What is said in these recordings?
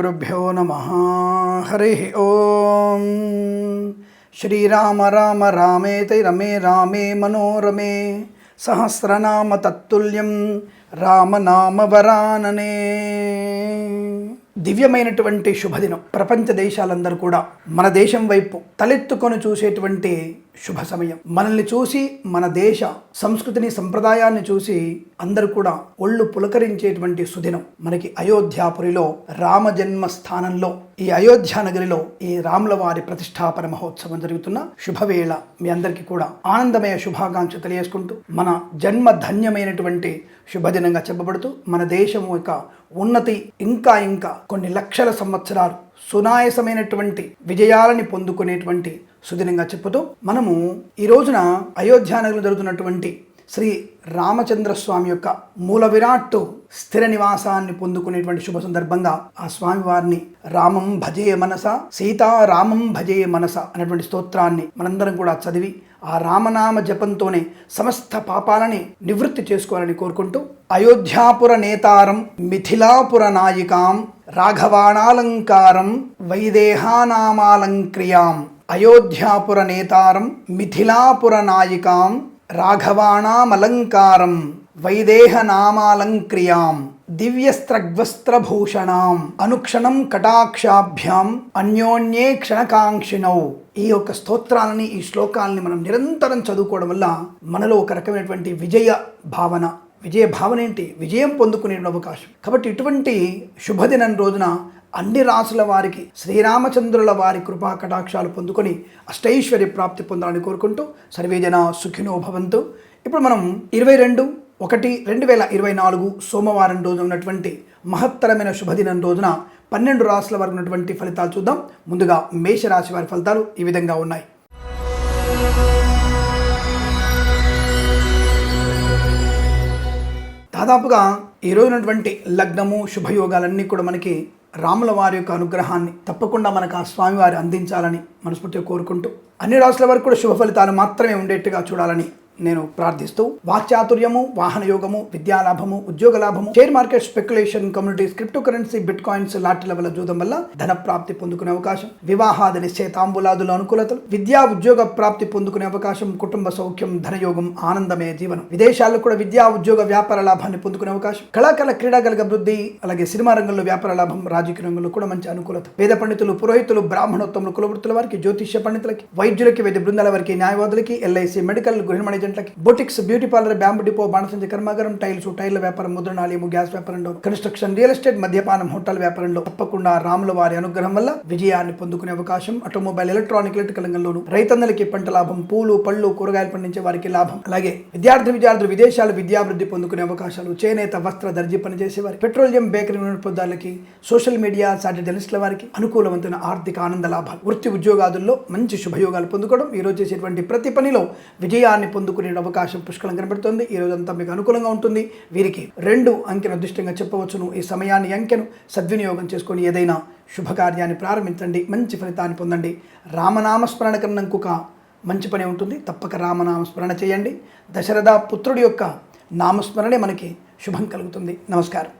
శ్రీగురుభ్యో నమ హరి ఓం శ్రీరామ రామ రామేతి రమే రామే మనోరమే సహస్రనామ తత్తుల్యం రామనామ వరాననే దివ్యమైనటువంటి శుభదినం ప్రపంచ దేశాలందరూ కూడా మన దేశం వైపు తలెత్తుకొని చూసేటువంటి శుభ సమయం. మనల్ని చూసి మన దేశ సంస్కృతిని సంప్రదాయాన్ని చూసి అందరూ కూడా ఒళ్ళు పులకరించేటువంటి సుదినం మనకి అయోధ్యాపురిలో రామజన్మ స్థానంలో ఈ అయోధ్య నగరిలో ఈ రాముల వారి ప్రతిష్టాపన మహోత్సవం జరుగుతున్న శుభవేళ మీ అందరికీ కూడా ఆనందమయ శుభాకాంక్ష తెలియజేసుకుంటూ మన జన్మ ధన్యమైనటువంటి శుభదినంగా చెప్పబడుతూ మన దేశం యొక్క ఉన్నతి ఇంకా ఇంకా కొన్ని లక్షల సంవత్సరాలు సునాయసమైనటువంటి విజయాలని పొందుకునేటువంటి సుదినంగా చెప్పుతూ మనము ఈ రోజున అయోధ్యానగరం జరుగుతున్నటువంటి శ్రీ రామచంద్ర స్వామి యొక్క మూల విరాట్ స్థిర నివాసాన్ని పొందుకునేటువంటి శుభ సందర్భంగా ఆ స్వామి వారిని రామం భజే మనస సీతారామం భజే మనస అనేటువంటి స్తోత్రాన్ని మనందరం కూడా చదివి ఆ రామనామ జపంతోనే సమస్త పాపాలని నివృత్తి చేసుకోవాలని కోరుకుంటూ అయోధ్యాపుర నేతారం మిథిలాపుర నాయికాం రాఘవాణాలంకారం వైదేహానామాలంక్రియాం అయోధ్యాపుర నేతారం మిథిలాపుర నాయికాం రాఘవాణామలంకారం వైదేహనామాలంక్రియాం. దివ్యస్త్రగ్వస్త్రభూషణాం అనుక్షణం కటాక్షాభ్యాం అన్యోన్యే క్షణకాంక్షిణౌ ఈ యొక్క స్తోత్రాలని ఈ శ్లోకాలని మనం నిరంతరం చదువుకోవడం వల్ల మనలో ఒక రకమైనటువంటి విజయ భావన విజయ భావన ఏంటి? విజయం పొందుకునే అవకాశం. కాబట్టి ఇటువంటి శుభదినం రోజున అన్ని రాసుల వారికి శ్రీరామచంద్రుల వారి కృపా కటాక్షాలు పొందుకొని అష్టైశ్వర్య ప్రాప్తి పొందాలని కోరుకుంటూ సర్వేజన సుఖినో భవంతు. ఇప్పుడు మనం ఇరవై రెండు ఒకటి రెండు వేల ఇరవై నాలుగు సోమవారం రోజు ఉన్నటువంటి మహత్తరమైన శుభదినం రోజున పన్నెండు రాశుల వరకు ఉన్నటువంటి ఫలితాలు చూద్దాం. ముందుగా మేషరాశి వారి ఫలితాలు ఈ విధంగా ఉన్నాయి. దాదాపుగా ఈ రోజునటువంటి లగ్నము శుభయోగాలన్నీ కూడా మనకి రాముల వారి యొక్క అనుగ్రహాన్ని తప్పకుండా మనకు ఆ స్వామివారి అందించాలని మనస్ఫూర్తిగా కోరుకుంటూ అన్ని రాసుల వరకు కూడా శుభ ఫలితాలు మాత్రమే ఉండేట్టుగా చూడాలని నేను ప్రార్థిస్తూ వాక్చాతుర్యము వాహన యోగము విద్యాలాభము ఉద్యోగ లాభము share market speculation communities crypto currency bitcoins లాటిల వల్ల జూదం వల్ల ధన ప్రాప్తి పొందుకునే అవకాశం వివాహాది నిశ్చయితాంబులాదుల అనుకూలతలు విద్యా ఉద్యోగ ప్రాప్తి పొందుకునే అవకాశం కుటుంబ సౌఖ్యం ధనయోగం ఆనందమే జీవనం. విదేశాల్లో కూడా విద్యా ఉద్యోగ వ్యాపార లాభాన్ని పొందుకునే అవకాశం కళాకళ క్రీడాగల అభివృద్ధి అలాగే సినిమా రంగంలో వ్యాపార లాభం రాజకీయ రంగంలో కూడా మంచి అనుకూలత. వేద పండితులు పురోహితులు బ్రాహ్మణోత్తములు కులవృత్తుల వారికి జ్యోతిష్య పండితులకి వైద్యులకి వైద్య బృందాల వారికి న్యాయవాదులకి ఎల్ఐసి మెడికల్ గృహిణి ఏజెంట్లకి boutiques beauty parlour bamboo depot బాణసంచ కర్మాగారం టైల్స్ టైర్ల వ్యాపారం ముద్రణాలయము గ్యాస్ వ్యాపారంలో కన్స్ట్రక్షన్ రియల్ ఎస్టేట్ మద్యపానం హోటల్ వ్యాపారంలో తప్పకుండా రాముల వారి అనుగ్రహం వల్ల విజయాన్ని పొందుకునే అవకాశం ఆటోమొబైల్ ఎలక్ట్రానిక్ ఎలక్ట్రికల్ రంగంలోను రైతన్నలకి పంట లాభం పూలు పళ్ళు కూరగాయలు పండించే వారికి లాభం. అలాగే విద్యార్థి విద్యార్థులు విదేశాలు విద్యాభివృద్ధి పొందుకునే అవకాశాలు చేనేత వస్త్ర దర్జీ పనిచేసే వారి పెట్రోలియం బేకరీ పొందాలకి సోషల్ మీడియా సాటి జర్నలిస్టుల వారికి అనుకూలవంతమైన ఆర్థిక ఆనంద లాభాలు. వృత్తి ఉద్యోగాదుల్లో మంచి శుభయోగాలు పొందుకోవడం ఈ రోజు చేసేటువంటి ప్రతి పనిలో విజయాన్ని పొందు పొందుకునే అవకాశం పుష్కలం కనబడుతుంది. ఈ రోజంతా మీకు అనుకూలంగా ఉంటుంది. వీరికి రెండు అంకెను అదృష్టంగా చెప్పవచ్చును. ఈ సమయాన్ని అంకెను సద్వినియోగం చేసుకొని ఏదైనా శుభకార్యాన్ని ప్రారంభించండి. మంచి ఫలితాన్ని పొందండి. రామనామస్మరణ కన్నా ఇంకొక మంచి పని ఉంటుంది. తప్పక రామనామస్మరణ చేయండి. దశరథ పుత్రుడి యొక్క నామస్మరణే మనకి శుభం కలుగుతుంది. నమస్కారం.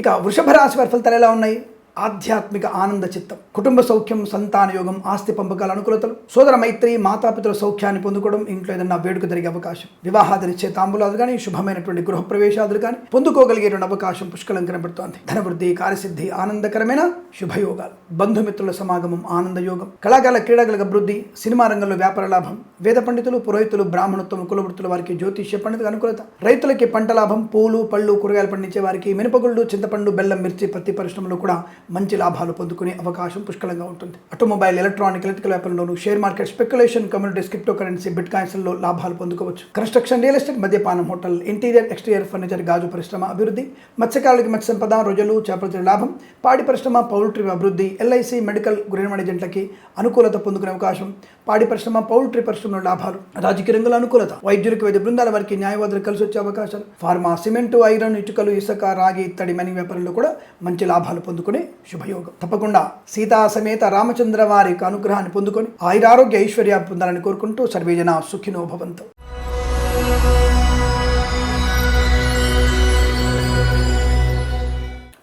ఇక వృషభ రాశి వారి ఫలితాలు ఎలా ఉన్నాయి? ఆధ్యాత్మిక ఆనంద చిత్తం. కుటుంబ సౌఖ్యం సంతాన యోగం ఆస్తి పంపకాల అనుకూలతలు సోదర మైత్రి మాతాపితల సౌఖ్యాన్ని పొందుకోవడం ఇంట్లో ఏదైనా వేడుక జరిగే అవకాశం వివాహాది తాంబూలాలు కానీ శుభమైనటువంటి గృహ ప్రవేశాదులు కానీ పొందుకోగలిగేటువంటి అవకాశం పుష్కలం కనబడుతోంది. ధనవృద్ధి కార్యసిద్ధి ఆనందకరమైన శుభయోగాలు. బంధుమిత్రుల సమాగమం ఆనంద యోగం. కళాకాల క్రీడగల అభివృద్ధి సినిమా రంగంలో వ్యాపార లాభం. వేద పండితులు పురోహితులు బ్రాహ్మణత్వం కులవృత్తుల వారికి జ్యోతిష్య పండితుల అనుకూలత. రైతులకి పంట లాభం. పూలు పళ్ళు కూరగాయలు పండించే వారికి మినపగుళ్ళు చింతపండు బెల్లం మిర్చి పత్తి పరిశ్రమలు కూడా మంచి లాభాలు పొందుకునే అవకాశం పుష్కలంగా ఉంటుంది. Automobile electronic electrical వ్యాపారంలోను share market speculation communities crypto currency bit కాయిన్స్లో లాభాలు పొందుకోవచ్చు. కన్స్ట్రక్షన్ రియల్ ఎస్టేట్ మద్యపానం హోటల్ ఇంటీరియర్ ఎక్స్టీరియర్ ఫర్నిచర్ గాజు పరిశ్రమ అభివృద్ధి మత్స్యకారులకి మత్స్య సంపద రొయ్యలు చేపల లాభం పాడి పరిశ్రమ పౌల్ట్రీ అభివృద్ధి ఎల్ఐసి మెడికల్ గృహిణి ఏజెంట్లకి అనుకూలత పొందుకునే అవకాశం పాడి పరిశ్రమ పౌల్ట్రీ పరిశ్రమలో లాభాలు రాజకీయ రంగంలో అనుకూలత వైద్యులకు వైద్య బృందాల వారికి న్యాయవాదులు కలిసి వచ్చే అవకాశాలు ఫార్మా సిమెంటు ఐరన్ ఇటుకలు ఇసుక రాగి ఇత్తడి మని వ్యాపారంలో కూడా మంచి లాభాలు పొందుకునే శుభయోగం. తప్పకుండా సీతా సమేత రామచంద్ర వారి యొక్క అనుగ్రహాన్ని పొందుకొని ఆయురారోగ్య ఐశ్వర్య పొందాలని కోరుకుంటూ సర్వేజన సుఖినో భవంతు.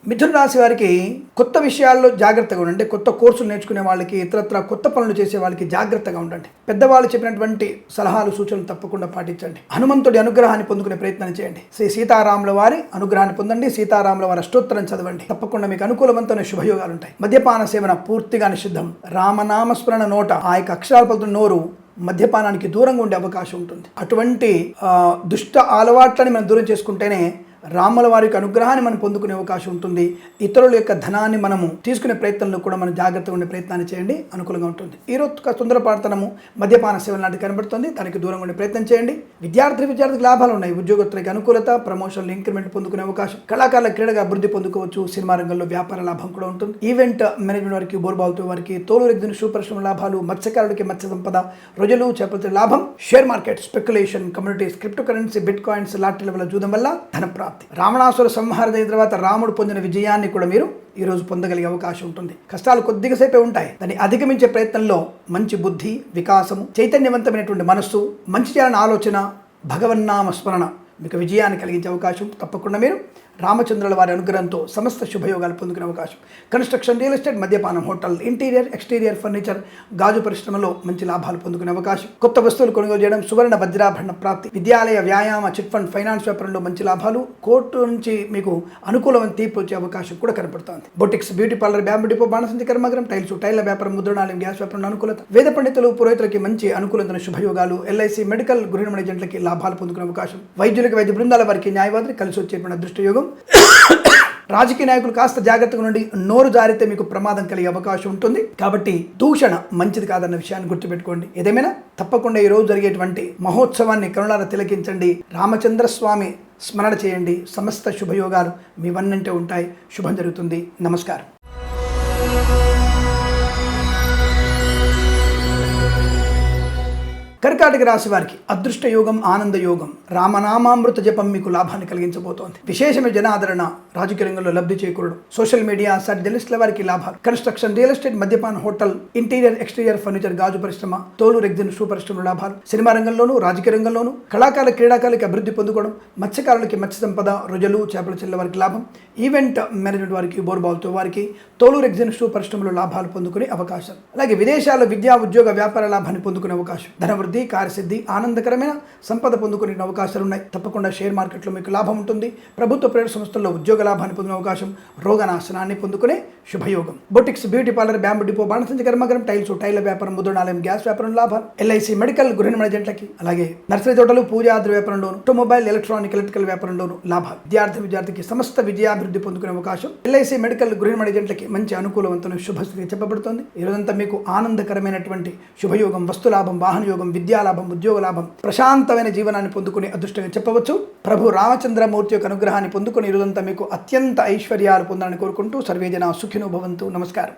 మిథున రాశి వారికి కొత్త విషయాల్లో జాగ్రత్తగా ఉండండి. కొత్త కోర్సులు నేర్చుకునే వాళ్ళకి ఇతరత్ర కొత్త పనులు చేసే వాళ్ళకి జాగ్రత్తగా ఉండండి. పెద్దవాళ్ళు చెప్పినటువంటి సలహాలు సూచనలు తప్పకుండా పాటించండి. హనుమంతుడి అనుగ్రహాన్ని పొందుకునే ప్రయత్నం చేయండి. శ్రీ సీతారాముల వారి అనుగ్రహాన్ని పొందండి. సీతారాముల వారి అష్టోత్తరం చదవండి. తప్పకుండా మీకు అనుకూలవంతమైన శుభయోగాలు ఉంటాయి మద్యపాన సేవన పూర్తిగా నిషిద్ధం. రామనామస్మరణ నోట ఆ యొక్క అక్షరాలు పలుకుతున్న నోరు మద్యపానానికి దూరంగా ఉండే అవకాశం ఉంటుంది. అటువంటి దుష్ట అలవాట్లని మనం దూరం చేసుకుంటేనే రాముల వారి యొక్క అనుగ్రహాన్ని మనం పొందుకునే అవకాశం ఉంటుంది. ఇతరుల యొక్క ధనాన్ని మనము తీసుకునే ప్రయత్నంలో కూడా మనం జాగ్రత్తగా ఉండే ప్రయత్నాన్ని చేయండి. అనుకూలంగా ఉంటుంది. ఈ రోజు తొందరపాటుతనము మద్యపాన సేవల లాంటి కనబడుతుంది. దానికి దూరంగా ఉండే ప్రయత్నం చేయండి. విద్యార్థి విద్యార్థికి లాభాలు ఉన్నాయి. ఉద్యోగస్తులకి అనుకూలత ప్రమోషన్లు ఇంక్రిమెంట్ పొందుకునే అవకాశం కళాకారుల క్రీడగా అభివృద్ధి పొందుకోవచ్చు. సినిమా రంగంలో వ్యాపార లాభం కూడా ఉంటుంది. ఈవెంట్ మేనేజ్మెంట్ వారికి బోర్బావుతో వారికి తోలు రెగ్గిన షూ పరిశ్రమ లాభాలు మత్స్యకారులకి మత్స్య సంపద రోజులు చేపల లాభం share market speculation communities crypto currency bitcoins లాటరీల వల్ల జూదం వల్ల ధన ప్రాప్తి రావణాసుర సంహారం అయిన తర్వాత రాముడు పొందిన విజయాన్ని కూడా మీరు ఈరోజు పొందగలిగే అవకాశం ఉంటుంది. కష్టాలు కొద్దిగా సేపే ఉంటాయి దాన్ని అధిగమించే ప్రయత్నంలో మంచి బుద్ధి వికాసము చైతన్యవంతమైనటువంటి మనస్సు మంచి చేయాలని ఆలోచన భగవన్నామ స్మరణ మీకు విజయాన్ని కలిగించే అవకాశం తప్పకుండా మీరు రామచంద్రుల వారి అనుగ్రహంతో సమస్త శుభయోగాలు పొందుకునే అవకాశం. కన్స్ట్రక్షన్ రియల్ ఎస్టేట్ మద్యపానం హోటల్ ఇంటీరియర్ ఎక్స్టీరియర్ ఫర్నిచర్ గాజు పరిశ్రమలో మంచి లాభాలు పొందుకునే అవకాశం. కొత్త వస్తువులు కొనుగోలు చేయడం సువర్ణ వజ్రాభరణ ప్రాప్తి. విద్యాలయ వ్యాయామ చిట్ ఫండ్ ఫైనాన్స్ వ్యాపారంలో మంచి లాభాలు. కోర్టు నుంచి మీకు అనుకూలమైన తీర్పు వచ్చే అవకాశం కూడా కనపడుతోంది. Boutiques beauty parlour bamboo depot బాణసంచి కర్మగరం టైల్స్ టైల్ల వ్యాపారం ముద్రణాలయం గ్యాస్ వ్యాపారంలో అనుకూలత. వేద పండితులు పురోహితులకి మంచి అనుకూలతను శుభయోగాలు. ఎల్ఐసి మెడికల్ గృహిణి ఏజెంట్లకి లాభాలు పొందుకునే అవకాశం. వైద్యులకి వైద్య బృందాల వారికి న్యాయవాదులు కలిసి వచ్చేటువంటి అదృష్టయోగం. రాజకీయ నాయకులు కాస్త జాగ్రత్తగా నుండి నోరు జారితే మీకు ప్రమాదం కలిగే అవకాశం ఉంటుంది. కాబట్టి దూషణ మంచిది కాదన్న విషయాన్ని గుర్తుపెట్టుకోండి. ఏదేమైనా? తప్పకుండా ఈ రోజు జరిగేటువంటి మహోత్సవాన్ని కరుణాల తిలకించండి. రామచంద్ర స్వామి స్మరణ చేయండి. సమస్త శుభయోగాలు మీవన్నంటే ఉంటాయి. శుభం జరుగుతుంది. నమస్కారం. కర్కాటక రాశి వారికి అదృష్ట యోగం ఆనంద యోగం రామనామామృత జపం మీకు లాభాన్ని కలిగించబోతోంది. విశేషమైన జనాదరణ రాజకీయ రంగంలో లబ్ధి చేకూరడం సోషల్ మీడియా సర్ జర్నలిస్టుల వారికి లాభాలు. కన్స్ట్రక్షన్ రియల్ ఎస్టేట్ మద్యపాన హోటల్ ఇంటీరియర్ ఎక్స్టీరియర్ ఫర్నిచర్ గాజు పరిశ్రమ తోలు రెగ్జిన్ షూ పరిశ్రమ లాభాలు. సినిమా రంగంలోనూ రాజకీయ రంగంలోనూ కళాకారుల క్రీడాకారులకి అభివృద్ధి పొందుకోవడం మత్స్యకారులకి మత్స్య సంపద రొజలు చేపల చెల్ల వారికి లాభం. ఈవెంట్ మేనేజ్మెంట్ వారికి బోర్బాల్తో వారికి తోలు రెగ్జిన్ షూ పరిశ్రమలో లాభాలు పొందుకునే అవకాశం. అలాగే విదేశాల్లో విద్యా ఉద్యోగ వ్యాపార లాభాన్ని పొందుకునే అవకాశం. ధనవృద్ధి కార్యసిద్ధి ఆనందకరమైన సంపద పొందుకునే అవకాశాలు ఉన్నాయి తప్పకుండా షేర్ మార్కెట్లో మీకు లాభం ఉంటుంది. ప్రభుత్వ ప్రైవేట్ సంస్థల్లో ఉద్యోగ లాభాన్ని పొందిన అవకాశం రోగనాశనాన్ని పొందుకునే శుభయోగం. Boutiques beauty parlour bamboo depot బాణసంచి కర్మగరం టైల్స్ టైల వ్యాపారం ముద్రణాలయం గ్యాస్ వ్యాపారం లాభాలు. ఎల్ఐసి మెడికల్ గృహిణి మేనేజెంట్లకి అలాగే నర్సరీ తోటలు పూజాద్రి వ్యాపారంలోను ఆటోమొబైల్ ఎలక్ట్రానిక్ ఎలక్ట్రికల్ వ్యాపారంలోను లాభాలు. విద్యార్థి విద్యార్థికి సమస్త విజయాభివృద్ధి పొందుకునే అవకాశం ఎల్ఐసి మెడికల్ గృహిణి మేనేజెంట్లకి మంచి అనుకూలవంతమైన శుభస్థితి చెప్పబడుతోంది. ఈరోజంతా మీకు ఆనందకరమైనటువంటి శుభయోగం వస్తులాభం వాహన యోగం విద్యాలాభం ఉద్యోగలాభం ప్రశాంతమైన జీవనాన్ని పొందుకునే అదృష్టంగా చెప్పవచ్చు. ప్రభు రామచంద్రమూర్తి యొక్క అనుగ్రహాన్ని పొందుకుని ఇరుదంతా మీకు అత్యంత ఐశ్వర్యాలు పొందాలని కోరుకుంటూ సర్వేజన సుఖినో భవంతు. నమస్కారం.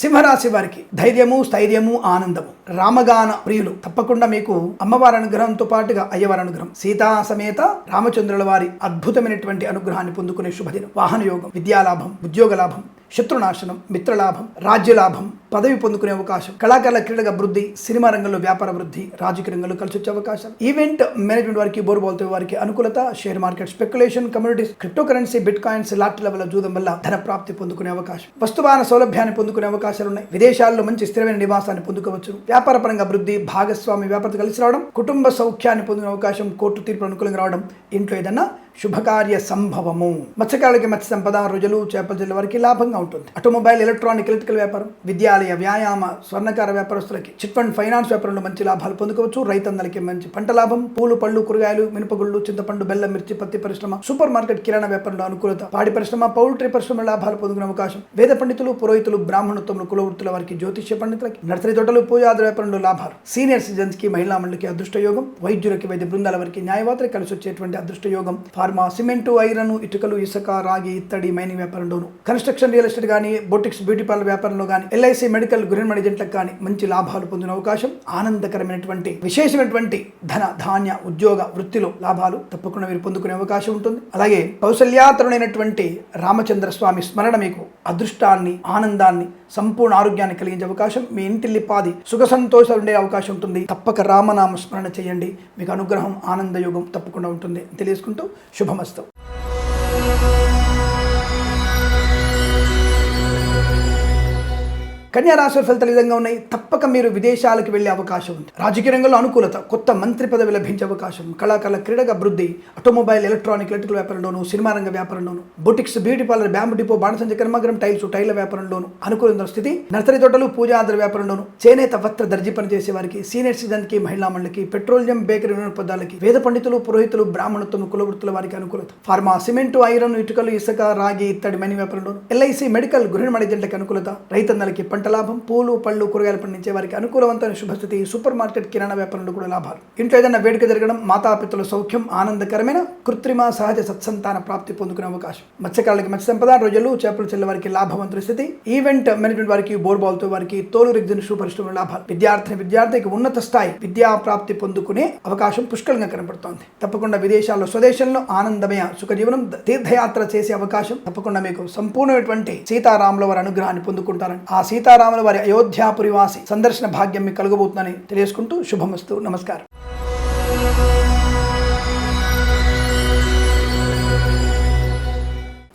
సింహరాశి వారికి ధైర్యము స్థైర్యము ఆనందము. రామగాన ప్రియులు తప్పకుండా మీకు అమ్మవారి అనుగ్రహంతో పాటుగా అయ్యవారి అనుగ్రహం. సీతా సమేత రామచంద్రుల వారి అద్భుతమైనటువంటి అనుగ్రహాన్ని పొందుకునే శుభదినం. వాహన యోగం విద్యాలాభం ఉద్యోగ లాభం శత్రునాశనం మిత్రలాభం రాజ్యలాభం పదవి పొందుకునే అవకాశం కళాకారుల క్రీడగా వృద్ధి సినిమా రంగంలో వ్యాపార వృద్ధి రాజకీయ రంగంలో కలిసి వచ్చే అవకాశం ఈవెంట్ మేనేజ్మెంట్ వారికి బోర్బోల్తో వారికి అనుకూలత share market speculation communities crypto currency bitcoins lot లెవెల్ జూదం వల్ల ధన ప్రాప్తి పొందుకునే అవకాశం వస్తువాన సౌలభ్యాన్ని పొందుకునే అవకాశం అవకాశాలు ఉన్నాయి విదేశాల్లో మంచి స్థిరమైన నివాసాన్ని పొందుకోవచ్చు. వ్యాపార పరంగా అభివృద్ధి భాగస్వామి వ్యాపారత కలిసి రావడం కుటుంబ సౌఖ్యాన్ని పొందిన అవకాశం కోర్టు తీర్పు అనుకూలంగా రావడం ఇంట్లో ఏదన్నా శుభకార్య సంభవము. మత్స్యకారులకి మత్స్య సంపద రుజులు చేపల జిల్లా వారికి లాభంగా ఉంటుంది. ఆటోమొబైల్ ఎలక్ట్రానిక్ ఎలక్ట్రికల్ వ్యాపారం విద్యాలయ వ్యాయామ స్వర్ణకార వ్యాపారస్తులకి చిట్ ఫండ్ ఫైనాన్స్ వ్యాపారంలో మంచి లాభాలు పొందుకోవచ్చు. రైతన్నలకి మంచి పంట లాభం. పూలు పళ్ళు కూరగాయలు మినపగుళ్ళు చింతపండు బెల్లం మిర్చి పత్తి పరిశ్రమ సూపర్ మార్కెట్ కిరాణా వ్యాపారంలో అనుకూలత పాడి పరిశ్రమ పౌల్ట్రీ పరిశ్రమ లాభాలు పొందుకునే అవకాశం. వేద పండితులు పురోహితులు బ్రాహ్మణత్వములు కులవృత్తుల వారికి జ్యోతిష్య పండితులకి నర్సరీ తోటలు పూజాది వ్యాపారంలో లాభాలు. సీనియర్ సిటిజన్స్కి మహిళా మండలికి అదృష్టయోగం. వైద్యులకి వైద్య బృందాల వారికి న్యాయవాదులకు కలిసి వచ్చేటువంటి అదృష్టయోగం. ఫార్ ఫార్మా సిమెంటు ఐరన్ ఇటుకలు ఇసుక రాగి ఇత్తడి మైనింగ్ వ్యాపారంలోను. కన్స్ట్రక్షన్ రియల్ ఎస్టేట్ కానీ బొటిక్స్ బ్యూటీ పార్లర్ వ్యాపారంలో కానీ ఎల్ఐసి మెడికల్ గృహ ఏజెంట్లకు కానీ మంచి లాభాలు పొందిన అవకాశం ఆనందకరమైనటువంటి విశేషమైనటువంటి ధన ధాన్య ఉద్యోగ వృత్తిలో లాభాలు తప్పకుండా మీరు పొందుకునే అవకాశం ఉంటుంది. అలాగే కౌశల్యాతరుడైనటువంటి రామచంద్ర స్వామి స్మరణ మీకు అదృష్టాన్ని ఆనందాన్ని సంపూర్ణ ఆరోగ్యాన్ని కలిగించే అవకాశం మీ ఇంటిల్లిపాది సుఖ సంతోషాలు ఉండే అవకాశం ఉంటుంది. తప్పక రామనామ స్మరణ చేయండి. మీకు అనుగ్రహం ఆనందయోగం తప్పకుండా ఉంటుంది. తెలియజేసుకుంటూ శుభమస్తు. కన్యా రాశి ఫలితాలు విధంగా ఉన్నాయి. తప్పక మీరు విదేశాలకు వెళ్ళే అవకాశం ఉంది. రాజకీయ రంగంలో అనుకూలత కొత్త మంత్రి పదవి లభించే అవకాశం కళాకారుల క్రీడగా అభివృద్ధి ఆటోమొబైల్ ఎలక్ట్రానిక్ ఎలక్ట్రికల్ వ్యాపారంలోను సినిమా రంగ వ్యాపారంలోను boutiques beauty parlour bamboo depot బాణసంచ కర్మగ్రం టైల్స్ టైల్ వ్యాపారంలోను అనుకూలమైన స్థితి. నర్సరీ తోటలు ఆధార వ్యాపారంలోను చేనేత వస్త్ర దర్జీ పనిచేసే వారికి సీనియర్ సిటిజన్కి మహిళా మండలికి పెట్రోలియం బేకరీ పదాలకి వేద పండితులు పురోహితులు బ్రాహ్మణత్వం కులవృత్తుల వారికి అనుకూలత. ఫార్మా సిమెంట్ ఐరన్ ఇటుకలు ఇసుక రాగి ఇత్తడి మని వ్యాపారంలోను ఎల్ఐసి మెడికల్ గృహిణి మడిజంటకి అనుకూలత రైతన్నలకి పంట లాభం పూలు పళ్ళు కూరగాయలు పండించే వారికి అనుకూలవంతమైన శుభస్థితి సూపర్ మార్కెట్ కిరాణా వ్యాపారంలో కూడా లాభాలు. ఇంట్లో ఏదైనా వేడుక జరగడం మాతాపితల సౌఖ్యం ఆనందకరమైన కృత్రిమ సహజ సత్సంతాన ప్రాప్తి పొందుకునే అవకాశం. మత్స్యకారులకి మత్స్య సంపద రోజులు చేపలు చెల్లె వారికి లాభవంతుల స్థితి ఈవెంట్ మేనేజ్మెంట్ వారికి బోర్బాల్తో వారికి తోలు రిగ్జన్ షూ పరిశ్రమల లాభాలు. విద్యార్థిని విద్యార్థికి ఉన్నత స్థాయి విద్యా ప్రాప్తి పొందుకునే అవకాశం పుష్కలంగా కనబడుతోంది. తప్పకుండా విదేశాల్లో స్వదేశంలో ఆనందమయ సుఖజీవనం తీర్థయాత్ర చేసే అవకాశం తప్పకుండా మీకు సంపూర్ణమైనటువంటి సీతారాముల వారి అనుగ్రహాన్ని పొందుకుంటారని ఆ సీత సీతారాముల వారి అయోధ్యాపురివాసి సందర్శన భాగ్యం మీకు కలగబోతుందని తెలియజేసుకుంటూ శుభమస్తు. నమస్కారం.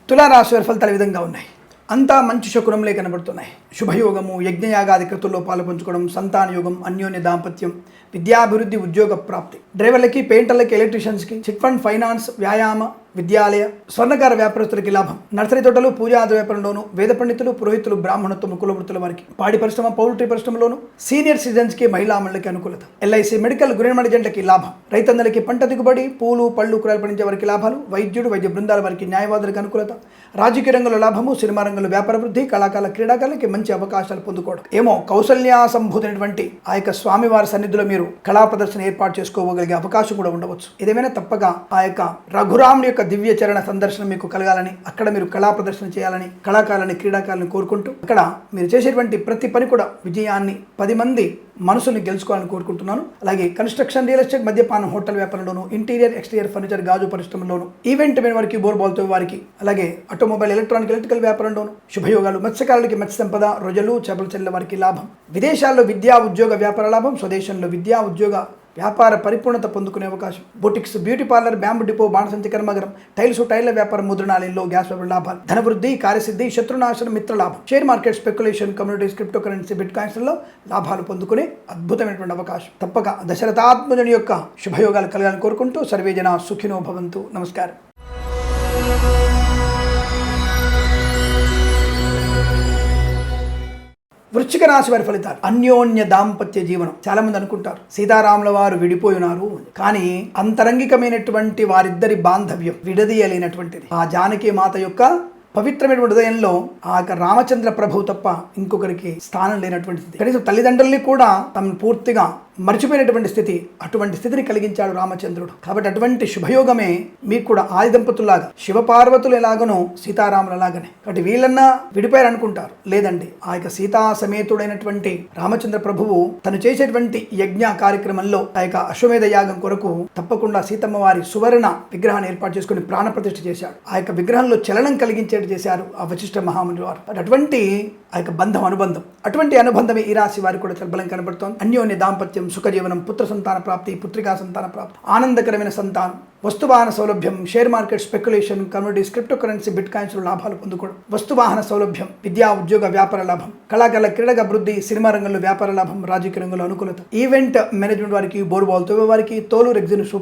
తులారాశి వారి ఫలితాలు విధంగా ఉన్నాయి. అంతా మంచి శకునంలే కనబడుతున్నాయి. శుభయోగము యజ్ఞయాగాది కృతుల్లో పాల్పంచుకోవడం సంతాన యోగం అన్యోన్య దాంపత్యం విద్యాభివృద్ధి ఉద్యోగ ప్రాప్తి. డ్రైవర్లకి పెయింటర్లకి ఎలక్ట్రీషియన్స్కి చిట్ ఫండ్ ఫైనాన్స్ వ్యాయామ విద్యాలయ స్వర్ణకార వ్యాపారస్తులకి లాభం. నర్సరీ తోటలు పూజాది వ్యాపారంలోను వేద పండితులు పురోహితులు బ్రాహ్మణత్వం కులవృత్తుల వారికి. పాడి పరిశ్రమ పౌల్ట్రీ పరిశ్రమలోను సీనియర్ సిటిజన్స్కి మహిళామణులకి మహిళా అనుకూలత. ఎల్ఐసి మెడికల్ గురిమడి జంటకి లాభం. రైతన్నలకి పంట దిగుబడి పూలు పళ్ళు కూరలు పండించే వారికి లాభాలు. వైద్యుడు వైద్య బృందాల వారికి న్యాయవాదులకు అనుకూలత. రాజకీయ రంగంలో లాభము సినిమా రంగంలో వ్యాపార వృద్ధి కళాకారుల క్రీడాకారులకి మంచి అవకాశాలు పొందుకోవడం. ఏమో కౌశల్య సంభూతమైనటువంటి ఆ యొక్క స్వామివారి సన్నిధిలో మీరు కళా ప్రదర్శన ఏర్పాటు చేసుకోగలిగే అవకాశం కూడా ఉండవచ్చు. ఏదేమైనా తప్పక ఆ యొక్క రఘురాముని యొక్క దివ్య చరణ సందర్శన మీకు కలగాలని అక్కడ మీరు కళా ప్రదర్శన చేయాలని కళాకారులని క్రీడాకారులను కోరుకుంటూ అక్కడ మీరు చేసేటువంటి ప్రతి పని కూడా విజయాన్ని పది మంది మనసుని గెలుచుకోవాలని కోరుకుంటున్నాను. అలాగే కన్స్ట్రక్షన్ రియల్ ఎస్టేట్ మద్యపానం హోటల్ వ్యాపారంలోను ఇంటీరియర్ ఎక్స్టీరియర్ ఫర్నిచర్ గాజు పరిశ్రమలోను ఈవెంట్ మీద వారికి బోర్బాల్తో వారికి అలాగే ఆటోమొబైల్ ఎలక్ట్రానిక్ ఎలక్ట్రికల్ వ్యాపారంలోను శుభయోగాలు మత్స్యకారులకి మత్స్య సంపద రొజలు చేపల చెల్లెల వారికి లాభం. విదేశాల్లో విద్యా ఉద్యోగ వ్యాపార లాభం స్వదేశంలో విద్యా ఉద్యోగ వ్యాపార పరిపూర్ణత పొందుకునే అవకాశం. Boutiques beauty parlour bamboo depot బాణసంచి కర్మగరం టైల్స్ టైర్ల వ్యాపారం ముద్రణాలయంలో గ్యాస్ వ్యాపార లాభాలు. ధనవృద్ధి కార్యసిద్ధి శత్రునాశనం మిత్ర లాభం. Share market speculation communities crypto currency bit కాయిన్స్లో లాభాలు పొందుకునే అద్భుతమైనటువంటి అవకాశం. తప్పక దశరథాత్మజుని యొక్క శుభయోగాలు కలగాలని కోరుకుంటూ సర్వే జన సుఖినో భవంతు. నమస్కారం. వృశ్చిక రాశి వారి ఫలితాలు. అన్యోన్య దాంపత్య జీవనం. చాలా మంది అనుకుంటారు సీతారాముల వారు విడిపోయి ఉన్నారు కానీ అంతరంగికమైనటువంటి వారిద్దరి బాంధవ్యం విడదీయలేనటువంటిది. ఆ జానకి మాత యొక్క పవిత్రమైనటువంటి హృదయంలో ఆ యొక్క రామచంద్ర ప్రభువు తప్ప ఇంకొకరికి స్థానం లేనటువంటిది. కనీసం తల్లిదండ్రుల్ని కూడా తమను పూర్తిగా మర్చిపోయినటువంటి స్థితి అటువంటి స్థితిని కలిగించాడు రామచంద్రుడు. కాబట్టి అటువంటి శుభయోగమే మీకు కూడా ఆది దంపతుల్లాగా శివపార్వతులు ఎలాగనో సీతారాములు అలాగనే కాబట్టి వీళ్ళన్నా విడిపోయారు అనుకుంటారు లేదండి ఆ యొక్క సీతా సమేతుడైనటువంటి రామచంద్ర ప్రభువు తను చేసేటువంటి యజ్ఞ కార్యక్రమంలో ఆ యొక్క అశ్వమేధ యాగం కొరకు తప్పకుండా సీతమ్మ వారి సువర్ణ విగ్రహాన్ని ఏర్పాటు చేసుకుని ప్రాణప్రతిష్ఠ చేశాడు. ఆ యొక్క విగ్రహంలో చలనం కలిగించేట్టు చేశారు ఆ వశిష్ఠ మహాముని వారు. అటువంటి ఆ యొక్క బంధం అనుబంధం. అటువంటి అనుబంధమే ఈ రాశి వారికి కూడా చాలా బలం కనబడుతోంది. అన్యోన్య దాంపత్యం సుఖజీవనం పుత్ర సంతాన ప్రాప్తి పుత్రికా సంతాన ప్రాప్తి ఆనందకరమైన సంతానం వస్తువాహన సౌలభ్యం share market speculation communities crypto currency bitcoins లాభాలు పొందుకోవడం వస్తువాహన సౌలభ్యం విద్యా ఉద్యోగ వ్యాపార లాభం కళాకారుల క్రీడగా అభివృద్ధి సినిమా రంగంలో వ్యాపార లాభం రాజకీయ రంగంలో అనుకూలత ఈవెంట్ మేనేజ్మెంట్ వారికి బోర్బాల్ తోవే వారికి తోలు రెగ్జిన్ షూ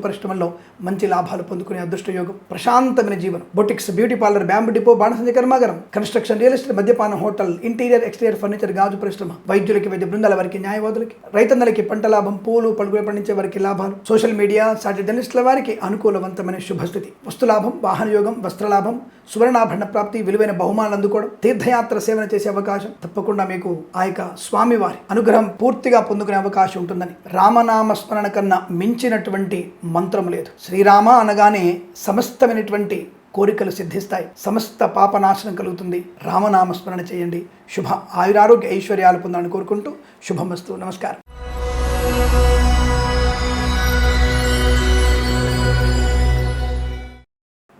మంచి లాభాలు పొందుకునే అదృష్ట యోగం ప్రశాంతమైన జీవనం boutiques beauty parlour bamboo depot బాణసంజ కర్మాగారం కన్స్ట్రక్షన్ రియల్ ఎస్టేట్ మద్యపాన హోటల్ ఇంటీరియర్ ఎక్స్టీరియర్ ఫర్నిచర్ గాజు పరిశ్రమ వైద్యులకి వైద్య బృందాల వారికి న్యాయవాదులకి రైతన్నలకి పంటల లాభం పూలు పలుకులు పండించే వారికి లాభాలు. సోషల్ మీడియా సాటిటలిస్టుల వారికి అనుకూలవంతమైన శుభస్థితి. వస్తులాభం వాహనయోగం వస్త్రలాభం సువర్ణాభరణ ప్రాప్తి విలువైన బహుమానాలు అందుకోవడం తీర్థయాత్ర సేవన చేసే అవకాశం. తప్పకుండా మీకు ఆ యొక్క స్వామివారి అనుగ్రహం పూర్తిగా పొందుకునే అవకాశం ఉంటుందని. రామనామ స్మరణ కన్నా మించినటువంటి మంత్రం లేదు. శ్రీరామ అనగానే సమస్తమైనటువంటి కోరికలు సిద్ధిస్తాయి. సమస్త పాపనాశనం కలుగుతుంది. రామనామ స్మరణ చేయండి. శుభ ఆయురారోగ్య ఐశ్వర్యాలు పొందాలని కోరుకుంటూ శుభమస్తు. నమస్కారం.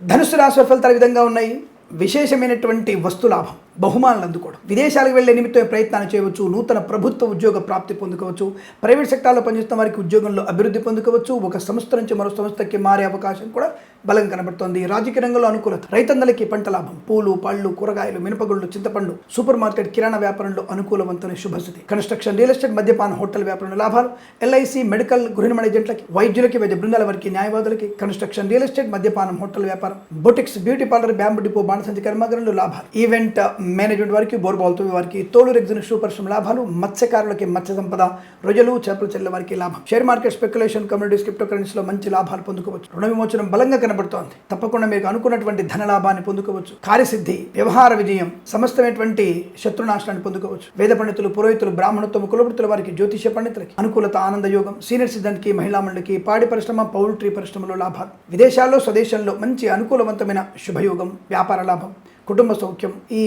ధనుసు రాశి ఫలితాలు విధంగా ఉన్నాయి? విశేషమైనటువంటి వస్తు లాభం. బహుమానాలు అందుకోవడం. విదేశాలకు వెళ్ళే నిమిత్తం ప్రయత్నాలు చేయవచ్చు నూతన ప్రభుత్వ ఉద్యోగ ప్రాప్తి పొందుకోవచ్చు ప్రైవేట్ సెక్టార్లో పనిచేస్తున్న వారికి ఉద్యోగంలో అభివృద్ధి పొందుకోవచ్చు ఒక సంస్థ నుంచి మరో సంస్థకి మారే అవకాశం కూడా బలం కనబడుతోంది. రాజకీయ రంగంలో అనుకూలత రైతన్నలకి పంట లాభం. పూలు పళ్ళు కూరగాయలు మినపగుళ్ళు చింతపండు సూపర్ మార్కెట్ కిరాణా వ్యాపారంలో అనుకూలవంతమైన శుభస్థితి. కన్స్ట్రక్షన్ రియల్ ఎస్టేట్ మద్యపాన హోటల్ వ్యాపారంలో లాభాలు. ఎల్ఐసి మెడికల్ గృహిణి ఏజెంట్లకి వైద్యులకి వైద్య బృందాల వారికి న్యాయవాదులకి కన్స్ట్రక్షన్ రియల్ ఎస్టేట్ మద్యపానం హోటల్ వ్యాపారం boutiques beauty parlour bamboo depot బాణసంచి కర్మాగారంలో లాభాలు. ఈవెంట్ మేనేజ్మెంట్ వారికి బోర్బాల్తో వారికి తోలు రెగ్జిన్ షూ పరిశ్రమ లాభాలు మత్స్యకారులకి మత్స్య సంపద రొయ్యలు చేపలు చెల్లెల వారికి లాభం. Share market speculation communities crypto కరెన్సీలో మంచి లాభాలు పొందుకోవచ్చు. రుణ విమోచనం బలంగా కనబడుతోంది. తప్పకుండా మీకు అనుకున్నటువంటి ధన లాభాన్ని పొందుకోవచ్చు. కార్యసిద్ధి వ్యవహార విజయం సమస్తమైనటువంటి శత్రునాశనాన్ని పొందుకోవచ్చు. వేద పండితులు పురోహితులు బ్రాహ్మణత్వం కులవృత్తుల వారికి జ్యోతిష పండితులకి అనుకూలత ఆనంద యోగం సీనియర్ సిద్ధంకి మహిళా మండలికి పాడి పరిశ్రమ పౌల్ట్రీ పరిశ్రమలో లాభాలు. విదేశాల్లో స్వదేశంలో మంచి అనుకూలవంతమైన శుభయోగం వ్యాపార లాభం. కుటుంబ సౌఖ్యం ఈ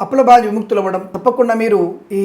అప్పులబాధ విముక్తులు అవ్వడం తప్పకుండా మీరు ఈ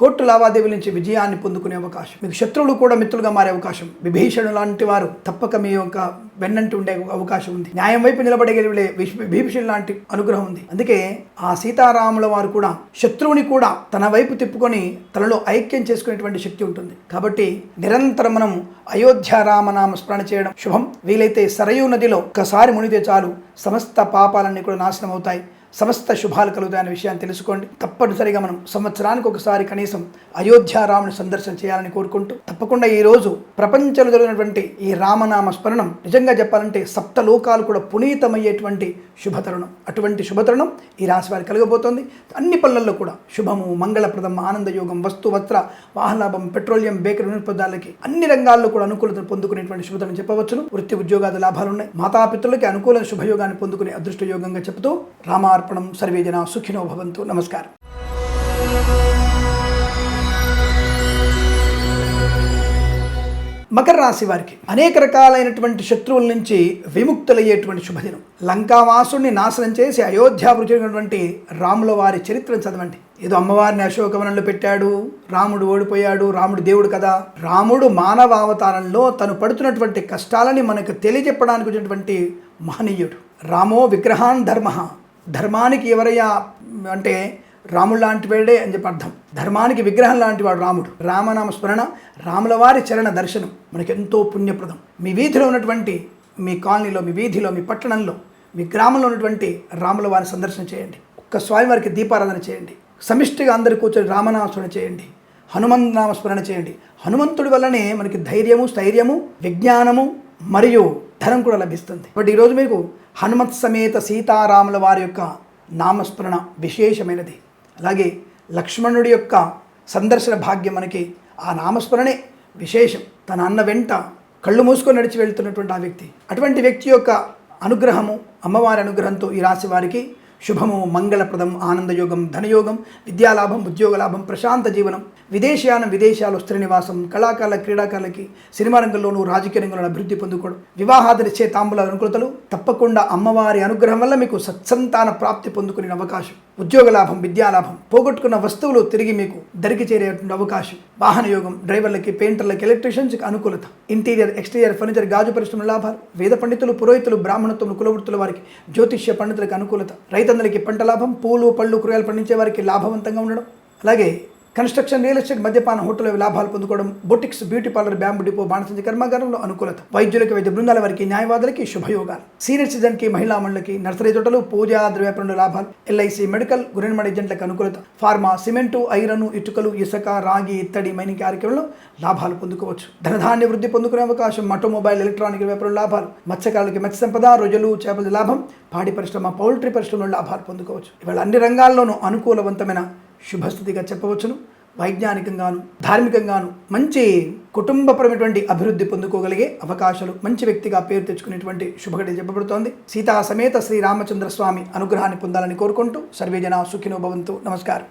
కోర్టు లావాదేవీల నుంచి విజయాన్ని పొందుకునే అవకాశం. మీకు శత్రువులు కూడా మిత్రులుగా మారే అవకాశం. విభీషణు లాంటి వారు తప్పక మీ యొక్క వెన్నంటి ఉండే అవకాశం ఉంది. న్యాయం వైపు నిలబడగలిగే విభీషణుడు లాంటి అనుగ్రహం ఉంది. అందుకే ఆ సీతారాముల వారు కూడా శత్రువుని కూడా తన వైపు తిప్పుకొని తనలో ఐక్యం చేసుకునేటువంటి శక్తి ఉంటుంది. కాబట్టి నిరంతరం మనం అయోధ్య రామనామ స్మరణ చేయడం శుభం. వీలైతే సరయూ నదిలో ఒకసారి మునిగితే చాలు. సమస్త పాపాలన్నీ కూడా నాశనం అవుతాయి. సమస్త శుభాలు కలుగుతాయనే విషయాన్ని తెలుసుకోండి. తప్పనిసరిగా మనం సంవత్సరానికి ఒకసారి కనీసం అయోధ్య రాముని సందర్శన చేయాలని కోరుకుంటూ తప్పకుండా ఈ రోజు ప్రపంచంలో జరిగినటువంటి ఈ రామనామ స్మరణం నిజంగా చెప్పాలంటే సప్త లోకాలు కూడా పునీతమయ్యేటువంటి శుభతరుణం. అటువంటి శుభతరుణం ఈ రాశి వారికి కలగబోతోంది. అన్ని పనులలో కూడా శుభము మంగళప్రదం ఆనందయోగం వస్తు వస్త్ర వాహనాభం పెట్రోలియం బేకరీ వినోత్పదాలకి అన్ని రంగాల్లో కూడా అనుకూలతను పొందుకునేటువంటి శుభతరం చెప్పవచ్చును. వృత్తి ఉద్యోగాది లాభాలు ఉన్నాయి. మాతాపితృలకి అనుకూల శుభయోగాన్ని పొందుకునే అదృష్ట యోగంగా చెబుతూ రామార్పణం సర్వే జన సుఖినో భవంతు. నమస్కారం. మకర రాశి వారికి అనేక రకాలైనటువంటి శత్రువుల నుంచి విముక్తులయ్యేటువంటి శుభదినం. లంకావాసుడిని నాశనం చేసి అయోధ్యాభిరుచినటువంటి రాముల వారి చరిత్రను చదవండి. ఏదో అమ్మవారిని అశోకవనంలో పెట్టాడు రాముడు ఓడిపోయాడు రాముడు దేవుడు కదా. రాముడు మానవ అవతారంలో తను పడుతున్నటువంటి కష్టాలని మనకు తెలియజెప్పడానికి వచ్చినటువంటి మహనీయుడు. రామో విగ్రహాన్ ధర్మ. ధర్మానికి ఎవరయ్యా అంటే రాముడు లాంటి వాడే అని చెప్పి అర్థం. ధర్మానికి విగ్రహం లాంటి వాడు రాముడు. రామనామ స్మరణ రాముల వారి చరణ దర్శనం మనకి ఎంతో పుణ్యప్రదం. మీ వీధిలో ఉన్నటువంటి మీ కాలనీలో మీ వీధిలో మీ పట్టణంలో మీ గ్రామంలో ఉన్నటువంటి రాముల వారిని సందర్శన చేయండి. ఒక్క స్వామివారికి దీపారాధన చేయండి. సమిష్టిగా అందరు కూర్చొని రామనామ స్మరణ చేయండి. హనుమన్ స్మరణ చేయండి. హనుమంతుడి వల్లనే మనకి ధైర్యము స్థైర్యము విజ్ఞానము మరియు ధనం కూడా లభిస్తుంది. బట్ ఈరోజు మీకు హనుమత్ సమేత సీతారాముల వారి యొక్క నామస్మరణ విశేషమైనది. అలాగే లక్ష్మణుడి యొక్క సందర్శన భాగ్యం మనకి ఆ నామస్మరణే విశేషం. తన అన్న వెంట కళ్ళు మూసుకొని నడిచి వెళ్తున్నటువంటి ఆ వ్యక్తి. అటువంటి వ్యక్తి యొక్క అనుగ్రహము అమ్మవారి అనుగ్రహంతో ఈ రాశి వారికి శుభము మంగళప్రదం ఆనందయోగం ధనయోగం విద్యాలాభం ఉద్యోగ లాభం ప్రశాంత జీవనం విదేశయానం విదేశాలు స్త్రీ నివాసం కళాకారుల క్రీడాకారులకి సినిమా రంగంలోనూ రాజకీయ రంగంలో అభివృద్ధి పొందుకోవడం వివాహాది నిశ్చయ తాంబుల అనుకూలతలు తప్పకుండా అమ్మవారి అనుగ్రహం వల్ల మీకు సత్సంతాన ప్రాప్తి పొందుకునే అవకాశం. ఉద్యోగ లాభం విద్యాలాభం పోగొట్టుకున్న వస్తువులు తిరిగి మీకు దరికి చేరేటువంటి అవకాశం. వాహన యోగం డ్రైవర్లకి పెయింటర్లకి ఎలక్ట్రీషియన్స్కి అనుకూలత. ఇంటీరియర్ ఎక్స్టీరియర్ ఫర్నిచర్ గాజు పరిశ్రమ లాభాలు. వేద పండితులు పురోహితులు బ్రాహ్మణత్వం కులవృత్తుల వారికి జ్యోతిష్య పండితులకు అనుకూలత. రైతందరికి పంట లాభం పూలు పళ్ళు కూరగాయలు పండించే వారికి లాభవంతంగా ఉండడం. అలాగే కన్స్ట్రక్షన్ రియల్ ఎస్టేట్ మద్యపాన హోటల్ లాభాలు పొందుకోవడం boutiques beauty parlour bamboo depot బాణసంచి కర్మాగారంలో అనుకూలత. వైద్యులకి వైద్య బృందాల వారికి న్యాయవాదులకి శుభయోగాలు. సీనియర్ సిటిజన్కి మహిళా మండలికి నర్సరీ తోటలు పూజా ద్రవ్యాపారంలో లాభాలు. ఎల్ఐసి మెడికల్ గురెన్మడి ఏజెంట్లకు అనుకూలత. ఫార్మా సిమెంటు ఐరన్ ఇటుకలు ఇసుక రాగి ఇత్తడి మైనింగ్ కార్యక్రమంలో లాభాలు పొందుకోవచ్చు. ధనధాన్య వృద్ధి పొందుకునే అవకాశం ఆటోమొబైల్ ఎలక్ట్రానిక్ వ్యాపారంలో లాభాలు. మత్స్యకారులకి మత్స్య సంపద రొయ్యలు చేపల లాభం పాడి పరిశ్రమ పౌల్ట్రీ పరిశ్రమలో లాభాలు పొందుకోవచ్చు. ఇవాళ అన్ని రంగాల్లోనూ అనుకూలవంతమైన శుభస్థితిగా చెప్పవచ్చును. వైజ్ఞానికంగాను ధార్మికంగాను మంచి కుటుంబపరమైనటువంటి అభివృద్ధి పొందుకోగలిగే అవకాశాలు మంచి వ్యక్తిగా పేరు తెచ్చుకునేటువంటి శుభగడి చెప్పబడుతోంది. సీతా సమేత శ్రీ రామచంద్ర స్వామి అనుగ్రహాన్ని పొందాలని కోరుకుంటూ సర్వేజన సుఖినో భవంతు. నమస్కారం.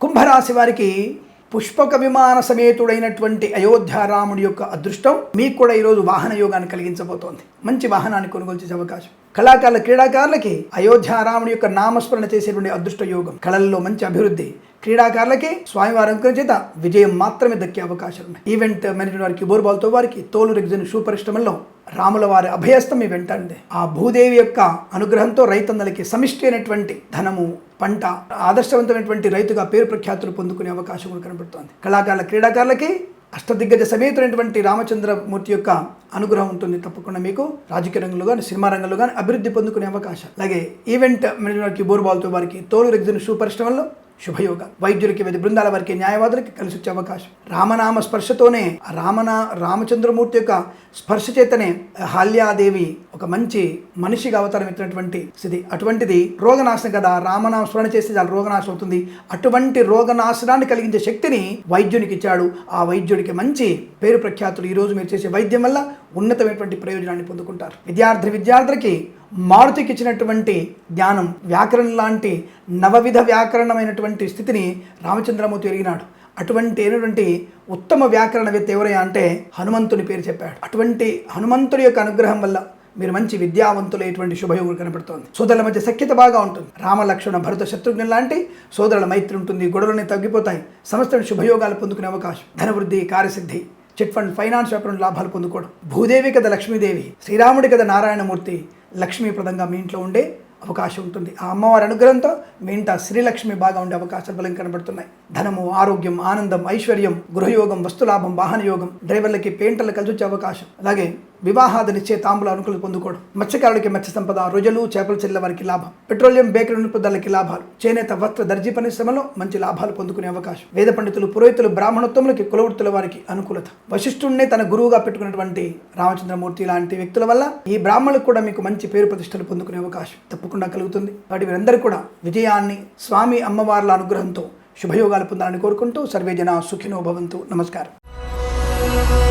కుంభరాశి వారికి పుష్పక విమాన సమేతుడైనటువంటి అయోధ్య రాముడి యొక్క అదృష్టం మీకు కూడా ఈరోజు వాహన యోగాన్ని కలిగించబోతోంది. మంచి వాహనాన్ని కొనుగోలు చేసే అవకాశం. కళాకారుల క్రీడాకారులకి అయోధ్యారాముడి యొక్క నామస్మరణ చేసేటువంటి అదృష్ట యోగం. కళల్లో మంచి అభివృద్ధి. క్రీడాకారులకి స్వామివారి చేత విజయం మాత్రమే దక్కే అవకాశాలు ఉన్నాయి. ఈవెంట్ మేనేజ్మెంట్ వారికి బోర్బాల్తో వారికి తోలు రిగ్జన్ షూ పరిశ్రమల్లో రాముల వారి అభయస్తం మీ వెంట ఆ భూదేవి యొక్క అనుగ్రహంతో రైతన్నలకి సమిష్టి అయినటువంటి ధనము పంట ఆదర్శవంతమైనటువంటి రైతుగా పేరు ప్రఖ్యాతులు పొందుకునే అవకాశం కూడా కనబడుతోంది. కళాకారుల క్రీడాకారులకి అష్టదిగ్గజ సమేతమైనటువంటి రామచంద్రమూర్తి యొక్క అనుగ్రహం ఉంటుంది తప్పకుండా మీకు. రాజకీయ రంగంలో కానీ సినిమా రంగంలో కానీ అభివృద్ధి పొందుకునే అవకాశం అలాగే ఈవెంట్ మేనేజ్మెంట్కి బోర్బాల్తో వారికి తోలు రెగ్జిన్ షూ పరిశ్రమల్లో శుభయోగ. వైద్యులకి వెది బృందాల వారికి న్యాయవాదులకి కలిసి వచ్చే అవకాశం. రామనామ స్పర్శతోనే రామనా రామన రామచంద్రమూర్తి యొక్క స్పర్శ చేతనే హాల్యాదేవి ఒక మంచి మనిషిగా అవతారం ఎత్తినటువంటి స్థితి. అటువంటిది రోగనాశనం కదా. రామనామ స్మరణ చేస్తే చాలా రోగనాశనం అవుతుంది. అటువంటి రోగనాశనాన్ని కలిగించే శక్తిని వైద్యునికి ఇచ్చాడు. ఆ వైద్యుడికి మంచి పేరు ప్రఖ్యాతులు ఈరోజు మీరు చేసే వైద్యం వల్ల ఉన్నతమైనటువంటి ప్రయోజనాన్ని పొందుకుంటారు. విద్యార్థి విద్యార్థులకి మారుతికి ఇచ్చినటువంటి జ్ఞానం వ్యాకరణం లాంటి నవవిధ వ్యాకరణమైనటువంటి స్థితిని రామచంద్రమూర్తి ఎరిగినాడు. అటువంటి అయినటువంటి ఉత్తమ వ్యాకరణవేత్త ఎవరయ్యా అంటే హనుమంతుని పేరు చెప్పాడు. అటువంటి హనుమంతుడి యొక్క అనుగ్రహం వల్ల మీరు మంచి విద్యావంతులైనటువంటి శుభయోగం కనబడుతోంది. సోదరుల మధ్య సఖ్యత బాగా ఉంటుంది. రామలక్ష్మణ భరత శత్రుఘ్నం లాంటి సోదరుల మైత్రి ఉంటుంది గొడవలని తగ్గిపోతాయి. సంస్థ శుభయోగాలు పొందుకునే అవకాశం. ధనవృద్ధి కార్యసిద్ధి చిట్ ఫండ్ ఫైనాన్స్ వ్యాపారం లాభాలు పొందుకోవడం. భూదేవి కదా లక్ష్మీదేవి శ్రీరాముడి కదా నారాయణమూర్తి లక్ష్మీప్రదంగా మీ ఇంట్లో ఉండే అవకాశం ఉంటుంది. ఆ అమ్మవారి అనుగ్రహంతో మీ ఇంట శ్రీలక్ష్మి బాగా ఉండే అవకాశాలు బలం కనబడుతున్నాయి. ధనము ఆరోగ్యం ఆనందం ఐశ్వర్యం గృహయోగం వస్తులాభం వాహన యోగం డ్రైవర్లకి పెయింటర్లు కలిసి వచ్చే అవకాశం. అలాగే వివాహాది నిశ్చయ తాంబుల అనుకూలత పొందుకోవడం మత్స్యకారులకి మత్స్య సంపద రొజలు చేపలు చెల్లె వారికి లాభం. పెట్రోలియం బేకరీ నిపుణులకి లాభాలు. చేనేత వస్త్ర దర్జీ పరిశ్రమలో మంచి లాభాలు పొందుకునే అవకాశం. వేద పండితులు పురోహితులు బ్రాహ్మణోత్తములకి కులవృత్తుల వారికి అనుకూలత. వశిష్ఠుణ్ణి తన గురువుగా పెట్టుకున్నటువంటి రామచంద్రమూర్తి లాంటి వ్యక్తుల వల్ల ఈ బ్రాహ్మణులకు కూడా మీకు మంచి పేరు ప్రతిష్టలు పొందుకునే అవకాశం తప్పకుండా కలుగుతుంది. వాటి వీరందరూ కూడా విజయాన్ని స్వామి అమ్మవార్ల అనుగ్రహంతో శుభయోగాలు పొందాలని కోరుకుంటూ సర్వే జన సుఖినో భవంతు. నమస్కారం.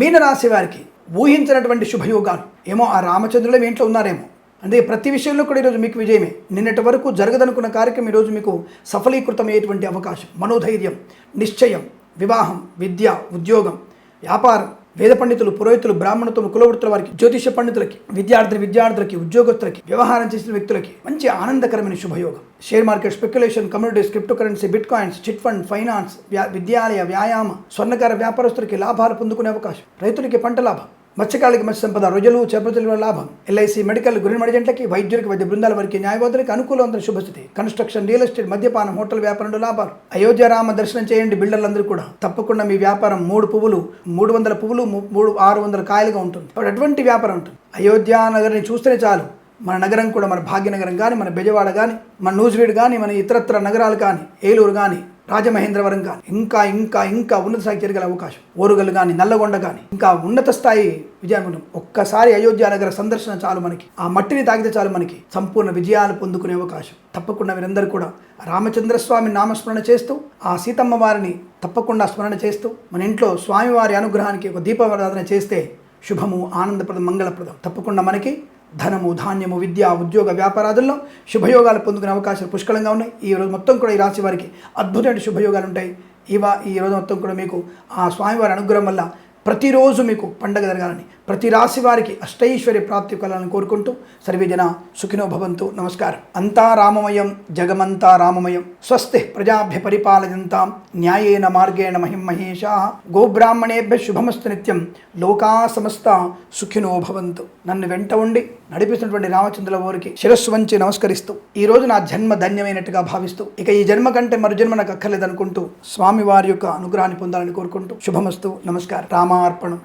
మీనరాశి వారికి ఊహించినటువంటి శుభయోగాలు. ఏమో ఆ రామచంద్రులే మీ ఇంట్లో ఉన్నారేమో. అంటే ప్రతి విషయంలో కూడా ఈరోజు మీకు విజయమే. నిన్నటి వరకు జరగదనుకున్న కార్యక్రమం ఈరోజు మీకు సఫలీకృతమయ్యేటువంటి అవకాశం. మనోధైర్యం నిశ్చయం వివాహం విద్య ఉద్యోగం వ్యాపారం వేద పండితులు పురోహితులు బ్రాహ్మణత్వం కులవృత్తుల వారికి జ్యోతిష పండితులకి విద్యార్థి విద్యార్థులకి ఉద్యోగస్తులకి వ్యవహారం చేసిన వ్యక్తులకి మంచి ఆనందకరమైన శుభయోగం. Share market speculation communities crypto currency bitcoins chit fund finance వ్యా- విద్యాలయ వ్యాయామ స్వర్ణకార వ్యాపారస్తులకి లాభాలు పొందుకునే అవకాశం. రైతులకి పంట లాభం. మత్స్యకారులకి మత్స్య సంపద రొజలు చేపల లాభం. ఎల్ఐసి మెడికల్ గురి మడిజెంట్లకి వైద్యులకి వైద్య బృందాల వారికి న్యాయవాదులకి అనుకూలవంతుల శుభస్థితి. కన్స్ట్రక్షన్ రియల్ ఎస్టేట్ మద్యపానం హోటల్ వ్యాపారంలో లాభాలు. అయోధ్య రామ దర్శనం చేయండి బిల్డర్లందరూ కూడా. తప్పకుండా మీ వ్యాపారం మూడు పువ్వులు మూడు వందల పువ్వులు ము- మూడు ఆరు వందల కాయలుగా ఉంటుంది. అటువంటి వ్యాపారం ఉంటుంది. అయోధ్య నగర్ని చూస్తేనే చాలు. మన నగరం కూడా మన భాగ్యనగరం కానీ మన బెజవాడ కానీ మన నూజివీడు కానీ మన ఇతరత్ర నగరాలు కానీ ఏలూరు కానీ రాజమహేంద్రవరం కానీ ఇంకా ఇంకా ఇంకా ఉన్నత స్థాయికి తిరగల అవకాశం. ఓరుగల్లు కానీ నల్లగొండ కానీ ఇంకా ఉన్నత స్థాయి విజయాన్ని ఒక్కసారి అయోధ్య నగర సందర్శన చాలు మనకి. ఆ మట్టిని తాగితే చాలు మనకి. సంపూర్ణ విజయాలు పొందుకునే అవకాశం. తప్పకుండా మీరందరూ కూడా రామచంద్రస్వామి నామస్మరణ చేస్తూ ఆ సీతమ్మ వారిని తప్పకుండా స్మరణ చేస్తూ మన ఇంట్లో స్వామివారి అనుగ్రహానికి ఒక దీపారాధన చేస్తే శుభము ఆనందప్రదం మంగళప్రదం తప్పకుండా మనకి. ధనము ధాన్యము విద్య ఉద్యోగ వ్యాపారాదుల్లో శుభయోగాలు పొందుకునే అవకాశాలు పుష్కలంగా ఉన్నాయి. ఈ రోజు మొత్తం కూడా ఈ రాశి వారికి అద్భుతమైన శుభయోగాలు ఉంటాయి. ఇవా ఈ రోజు మొత్తం కూడా మీకు ఆ స్వామివారి అనుగ్రహం వల్ల ప్రతిరోజు మీకు పండగ జరగాలని ప్రతి రాశి వారికి అష్టైశ్వర్య ప్రాప్తి కలాలని కోరుకుంటూ సర్వేజన సుఖినో భవంతు. నమస్కారం. అంతా రామమయం జగమంతా రామమయం. స్వస్తి ప్రజాభ్య పరిపాలయంతాం. న్యాయేన మార్గేణ మహిం మహేషా. గోబ్రాహ్మణేభ్య శుభమస్తు నిత్యం. లోకా సమస్త సుఖినో భవంతు. నన్ను వెంట ఉండి నడిపిస్తున్నటువంటి రామచంద్రుల వారికి శిరస్సు వంచి నమస్కరిస్తూ ఈ రోజు నా జన్మ ధన్యమైనట్టుగా భావిస్తూ ఇక ఈ జన్మ కంటే మరు జన్మ నాకు అక్కర్లేదనుకుంటూ స్వామివారి యొక్క అనుగ్రహాన్ని పొందాలని కోరుకుంటూ శుభమస్తు. నమస్కారం. రామ ஆத்மார்ப்பணம்